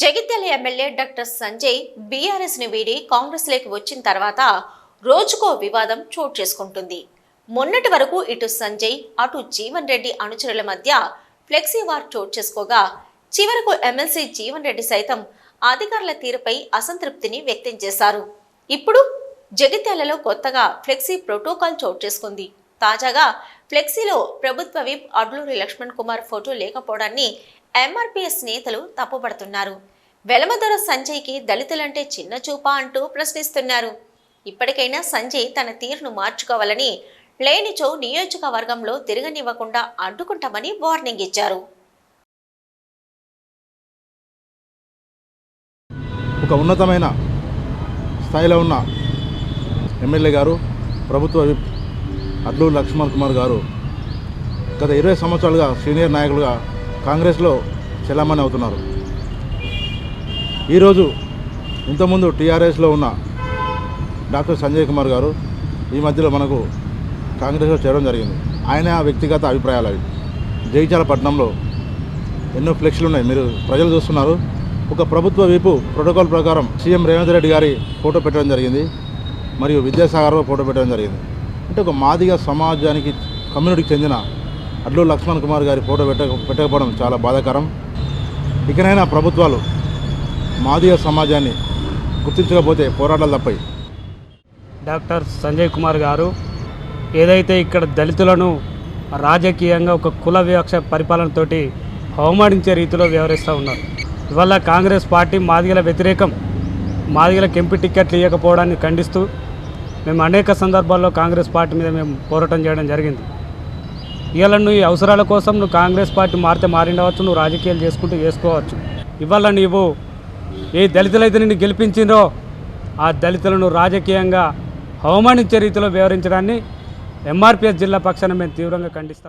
Jagtial MLA doctor Sanjay బీఆర్ఎస్ని వీడి కాంగ్రెస్లోకి వచ్చిన తర్వాత రోజుకో వివాదం చోటు చేసుకుంటుంది. మొన్నటి వరకు ఇటు సంజయ్ అటు జీవన్ రెడ్డి అనుచరుల మధ్య ఫ్లెక్సీ వార్ చోటు చేసుకోగా చివరకు ఎమ్మెల్సీ జీవన్ రెడ్డి సైతం అధికారుల తీరుపై అసంతృప్తిని వ్యక్తం చేశారు. ఇప్పుడు జగిత్యాలలో కొత్తగా ఫ్లెక్సీ ప్రోటోకాల్ చోటు చేసుకుంది. తాజాగా ఫ్లెక్సీలో ప్రభుత్వ విప్ అడ్లూరి లక్ష్మణ్ కుమార్ ఫోటో లేకపోవడాన్ని ఎంఆర్పీఎస్ నేతలు తప్పుపడుతున్నారు. వెలమదొర సంజయ్కి దళితులంటే చిన్న చూపా అంటూ ప్రశ్నిస్తున్నారు. ఇప్పటికైనా సంజయ్ తన తీరును మార్చుకోవాలని లేనిచో నియోజకవర్గంలో తిరగనివ్వకుండా అడ్డుకుంటామని వార్నింగ్ ఇచ్చారు. ఒక ఉన్నతమైన స్థాయిలో ఉన్న ఎమ్మెల్యే గారు ప్రభుత్వ విప్ అడ్లూరు లక్ష్మణ్ కుమార్ గారు గత ఇరవై సంవత్సరాలుగా సీనియర్ నాయకులుగా కాంగ్రెస్లో చెలామణి అవుతున్నారు. ఈరోజు ఇంతకుముందు టీఆర్ఎస్లో ఉన్న డాక్టర్ సంజయ్ కుమార్ గారు ఈ మధ్యలో మనకు కాంగ్రెస్లో చేరడం జరిగింది. ఆయన వ్యక్తిగత అభిప్రాయాలు అవి. జగిత్యాల పట్టణంలో ఎన్నో ఫ్లెక్స్లు ఉన్నాయి. మీరు ప్రజలు చూస్తున్నారు. ఒక ప్రభుత్వ వైపు ప్రోటోకాల్ ప్రకారం సీఎం రేవంత్ రెడ్డి గారి ఫోటో పెట్టడం జరిగింది. మరియు విద్యాసాగర్ ఫోటో పెట్టడం జరిగింది. అంటే ఒక మాదిగ సమాజానికి కమ్యూనిటీకి చెందిన అడ్లు లక్ష్మణ్ కుమార్ గారి ఫోటో పెట్ట పెట్టకపోవడం చాలా బాధాకరం. ఇకనైనా ప్రభుత్వాలు మాదిగ సమాజాన్ని గుర్తించకపోతే పోరాటాలు తప్పాయి. డాక్టర్ సంజయ్ కుమార్ గారు ఏదైతే ఇక్కడ దళితులను రాజకీయంగా ఒక కుల వివక్ష పరిపాలనతోటి అవమానించే రీతిలో వ్యవహరిస్తూ ఉన్నారు. ఇవాళ కాంగ్రెస్ పార్టీ మాదిగల వ్యతిరేకం మాదిగలకు ఎంపీ టికెట్లు ఇవ్వకపోవడాన్ని ఖండిస్తూ మేము అనేక సందర్భాల్లో కాంగ్రెస్ పార్టీ మీద మేము పోరాటం చేయడం జరిగింది. ఇవాళ నువ్వు ఈ అవసరాల కోసం నువ్వు కాంగ్రెస్ పార్టీ మారితే మారిండవచ్చు నువ్వు రాజకీయాలు చేసుకుంటూ చేసుకోవచ్చు. ఇవాళ నీవు ఏ దళితులైతే నిన్ను గెలిపించిందో ఆ దళితులను రాజకీయంగా అవమానించే రీతిలో వ్యవహరించడాన్ని ఎంఆర్పిఎస్ జిల్లా పక్షాన మేము తీవ్రంగా ఖండిస్తాం.